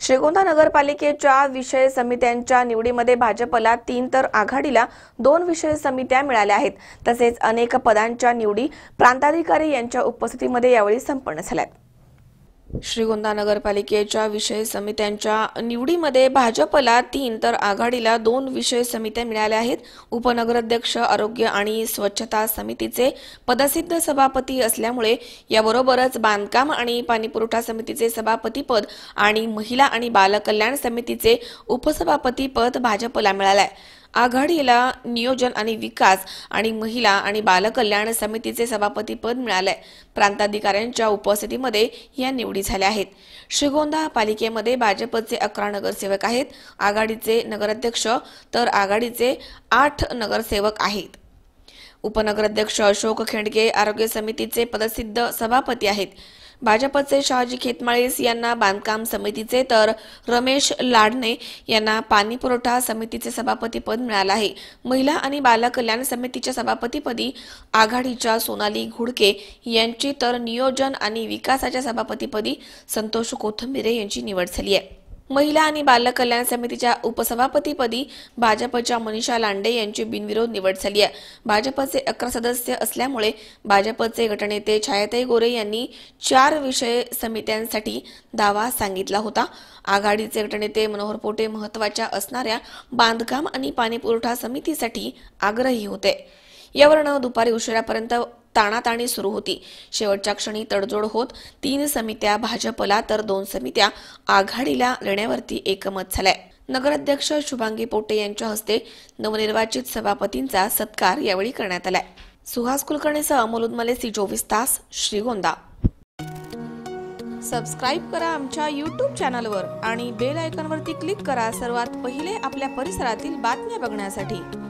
श्रीगोंदा नगरपालिकेच्या विषय समित्यांच्या निवडीमध्ये भाजपला तीन तर आघाडीला दोन विषय समित्या मिळाल्या आहेत. तसेच अनेक पदांच्या निवडी प्रांताधिकारी यांच्या उपस्थितीमध्ये यावेळी संपन्न झाल्यात. श्रीगोंदा नगरपालिकेच्या विषय समित्यांच्या निवडीमध्ये भाजपला तीन तर आघाडीला दोन विषय समित्या मिळाल्या आहेत. उपनगराध्यक्ष आरोग्य आणि स्वच्छता समितीचे पदसिद्ध सभापती असल्यामुळे याबरोबरच बांधकाम आणि पाणीपुरवठा समितीचे सभापतीपद आणि महिला आणि बालकल्याण समितीचे उपसभापती पद भाजपला मिळालं आहे आघाडीला नियोजन आणि विकास आणि महिला आणि बालकल्याण समितीचे सभापती पद मिळालंय. प्रांताधिकाऱ्यांच्या उपस्थितीमध्ये या निवडी झाल्या आहेत. श्रीगोंदा पालिकेमध्ये भाजपचे अकरा नगरसेवक आहेत. आघाडीचे नगराध्यक्ष तर आघाडीचे आठ नगरसेवक आहेत. उपनगराध्यक्ष अशोक खेंडगे आरोग्य समितीचे पदसिद्ध सभापती आहेत. भाजपचे शहाजी खेतमाळीस यांना बांधकाम समितीचे तर रमेश लाडणे यांना पाणी पुरवठा समितीचे सभापतीपद मिळालं आहे. महिला आणि बालकल्याण समितीच्या सभापतीपदी आघाडीच्या सोनाली घुडके यांची तर नियोजन आणि विकासाच्या सभापतीपदी संतोष कोथंबिरे यांची निवड झाली आहे. महिला आणि बालकल्याण समितीच्या उपसभापतीपदी भाजपच्या मनीषा लांडे यांची बिनविरोध निवड झाली आहे. भाजपचे अकरा सदस्य असल्यामुळे भाजपचे गटनेते छायाताई गोरे यांनी चार विषय समित्यांसाठी दावा सांगितला होता. आघाडीचे गटनेते मनोहर पोटे महत्त्वाच्या असणाऱ्या बांधकाम आणि पाणीपुरवठा समितीसाठी आग्रही होते. यावरनं दुपारी उशिरापर्यंत ताणाताणी सुरू होती. शेवटच्या क्षणी तडजोड होत तीन समित्या भाजपला तर दोन समित्या आघाडीला देण्यावरती एकमत झालंय. नगराध्यक्ष शुभांगी पोटे यांच्या हस्ते नवनिर्वाचित सभापतींचा सत्कार यावेळी करण्यात आलाय सुहास कुलकर्णीसह अमोल उदमले सी चोवीस तास श्रीगोंदा. सबस्क्राईब करा आमच्या यूट्यूब चॅनलवर आणि बेल आयकॉनवरती क्लिक करा सर्वात पहिले आपल्या परिसरातील बातम्या बघण्यासाठी.